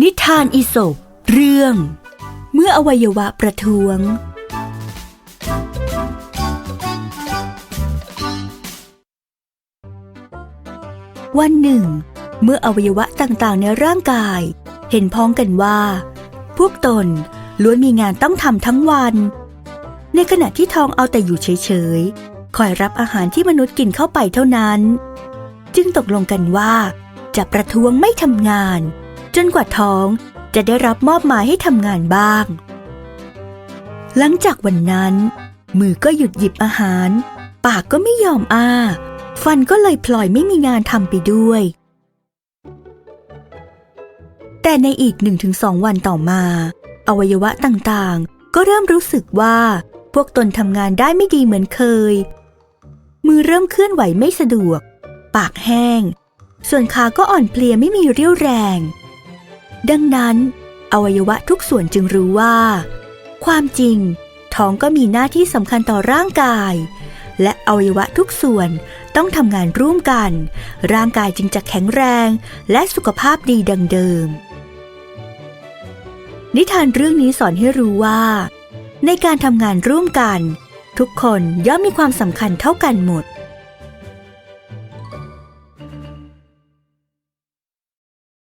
นิทานอีสปเรื่อง เมื่ออวัยวะประท้วง วันหนึ่ง เมื่ออวัยวะต่างๆในร่างกาย เห็นพ้องกันว่า พวกตนล้วนมีงานต้องทำทั้งวัน ในขณะที่ท้องเอาแต่อยู่เฉยๆ คอยรับอาหารที่มนุษย์กินเข้าไปเท่านั้น จึงตกลงกันว่า จะประท้วงไม่ทำงาน จนกว่าท้องจะได้รับมอบหมายให้ทำงานบ้าง หลังจากวันนั้น มือก็หยุดหยิบอาหาร ปากก็ไม่ยอมอ้า ฟันก็เลยพลอยไม่มีงานทำไปด้วย แต่ในอีกหนึ่งถึงสองวันต่อมา อวัยวะต่างๆ ก็เริ่มรู้สึกว่าพวกตนทำงานได้ไม่ดีเหมือนเคย มือเริ่มเคลื่อนไหวไม่สะดวก ปากแห้ง ส่วนขาก็อ่อนเพลียไม่มีเรี่ยวแรง ดังนั้น อวัยวะทุกส่วนจึงรู้ว่า ความจริง ท้องก็มีหน้าที่สำคัญต่อร่างกาย และอวัยวะทุกส่วนต้องทำงานร่วมกัน ร่างกายจึงจะแข็งแรงและสุขภาพดีดังเดิม นิทานเรื่องนี้สอนให้รู้ว่า ในการทำงานร่วมกัน ทุกคนย่อมมีความสำคัญเท่ากันหมด